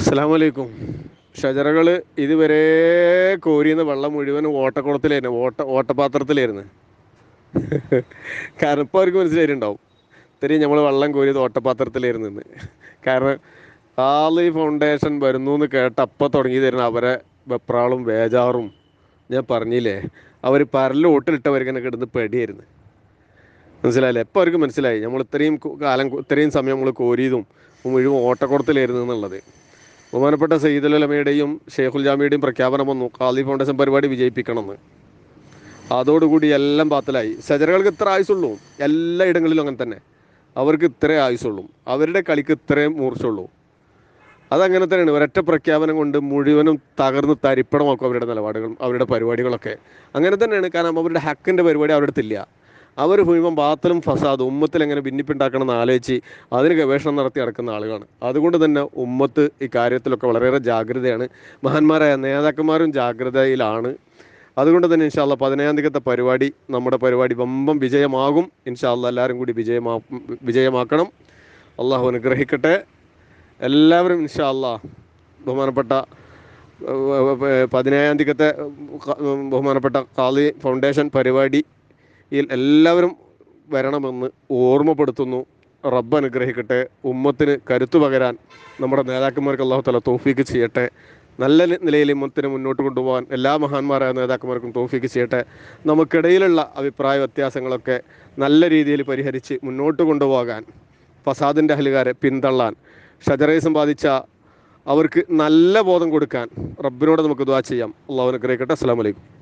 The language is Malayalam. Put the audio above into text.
അസ്സാം വലൈക്കും ഷജറകൾ ഇതുവരെ കോരിയുന്ന വെള്ളം മുഴുവൻ ഓട്ടക്കുളത്തിലായിരുന്നു. ഓട്ട ഓട്ടപാത്രത്തിലായിരുന്നു. കാരണം ഇപ്പോൾ അവർക്ക് മനസ്സിലായിട്ടുണ്ടാവും ഇത്രയും നമ്മൾ വെള്ളം കോരിയത് ഓട്ടപാത്രത്തിലായിരുന്നു ഇന്ന്. കാരണം ആളി ഫൗണ്ടേഷൻ വരുന്നു എന്ന് കേട്ട് അപ്പം തുടങ്ങി തരുന്ന അവരെ വെപ്രാളും വേജാറും ഞാൻ പറഞ്ഞില്ലേ? അവർ പരൽ ഓട്ടിലിട്ടവർക്ക് കിടന്ന് പേടിയായിരുന്നു. മനസ്സിലായില്ലേ? എപ്പോൾ അവർക്ക് മനസ്സിലായി. നമ്മൾ ഇത്രയും കാലം ഇത്രയും സമയം നമ്മൾ കോരിയതും മുഴുവൻ ഓട്ടക്കുളത്തിലായിരുന്നു എന്നുള്ളത്. ബഹുമാനപ്പെട്ട സയ്യിദുലമയുടെയും ഷെയ്ഖുൽ ജാമിയുടെയും പ്രഖ്യാപനം വന്നു ഖാദി ഫൗണ്ടേഷൻ പരിപാടി വിജയിപ്പിക്കണമെന്ന്. അതോടുകൂടി എല്ലാം ബാത്തലായി സജറകൾക്ക് ഇത്ര ആയുസുള്ളൂ എല്ലാ ഇടങ്ങളിലും അങ്ങനെ തന്നെ. അവർക്ക് ഇത്രേ ആയുസുള്ളൂ അവരുടെ കളിക്ക് ഇത്രയും മൂർച്ചുള്ളൂ അതങ്ങനെ തന്നെയാണ്. ഒരൊറ്റ പ്രഖ്യാപനം കൊണ്ട് മുഴുവനും തകർന്ന് തരിപ്പണമാക്കും അവരുടെ നിലപാടുകളും അവരുടെ പരിപാടികളൊക്കെ. അങ്ങനെ തന്നെയാണ്. കാരണം അവരുടെ ഹക്കിന്റെ പരിപാടി അവരുടെ അടുത്തില്ല. അവർ മുഴുവൻ ബാത്തലും ഫസാദും ഉമ്മത്തിൽ എങ്ങനെ ഭിന്നിപ്പുണ്ടാക്കണം എന്ന് ആലോചിച്ച് അതിന് ഗവേഷണം നടത്തി നടക്കുന്ന ആളുകളാണ്. അതുകൊണ്ട് തന്നെ ഉമ്മത്ത് ഈ കാര്യത്തിലൊക്കെ വളരെയേറെ ജാഗ്രതയാണ്. മഹാന്മാരായ നേതാക്കന്മാരും ജാഗ്രതയിലാണ്. അതുകൊണ്ട് തന്നെ ഇൻഷാല്ല പതിനേഴാം തീയതിക്കത്തെ പരിപാടി നമ്മുടെ പരിപാടി വമ്പം വിജയമാകും. ഇൻഷാല്ല എല്ലാവരും കൂടി വിജയമാ വിജയമാക്കണം. അള്ളാഹു അനുഗ്രഹിക്കട്ടെ. എല്ലാവരും ഇൻഷാല്ല ബഹുമാനപ്പെട്ട പതിനേഴാം തീയതിക്കത്തെ ബഹുമാനപ്പെട്ട കാളി ഫൗണ്ടേഷൻ പരിപാടിയിൽ എല്ലാവരും വരണമെന്ന് ഓർമ്മപ്പെടുത്തുന്നു. റബ്ബ് അനുഗ്രഹിക്കട്ടെ. ഉമ്മത്തിന് കരുത്തു പകരാൻ നമ്മുടെ നേതാക്കന്മാർക്ക് അള്ളാഹു തല തോഫീക്ക് ചെയ്യട്ടെ. നല്ല നിലയിൽ ഉമ്മത്തിനെ മുന്നോട്ട് കൊണ്ടുപോകാൻ എല്ലാ മഹാന്മാരായ നേതാക്കന്മാർക്കും തോഫീക്ക് ചെയ്യട്ടെ. നമുക്കിടയിലുള്ള അഭിപ്രായ വ്യത്യാസങ്ങളൊക്കെ നല്ല രീതിയിൽ പരിഹരിച്ച് മുന്നോട്ട് കൊണ്ടുപോകാൻ ഫസാദിന്റെ അഹലുകാരെ പിന്തള്ളാൻ ഷജറയെ സമ്പാദിച്ച അവർക്ക് നല്ല ബോധം കൊടുക്കാൻ റബ്ബിനോട് നമുക്ക് ദുആ ചെയ്യാം. അള്ളാഹു അനുഗ്രഹിക്കട്ടെ. അസ്സാം വലൈക്കും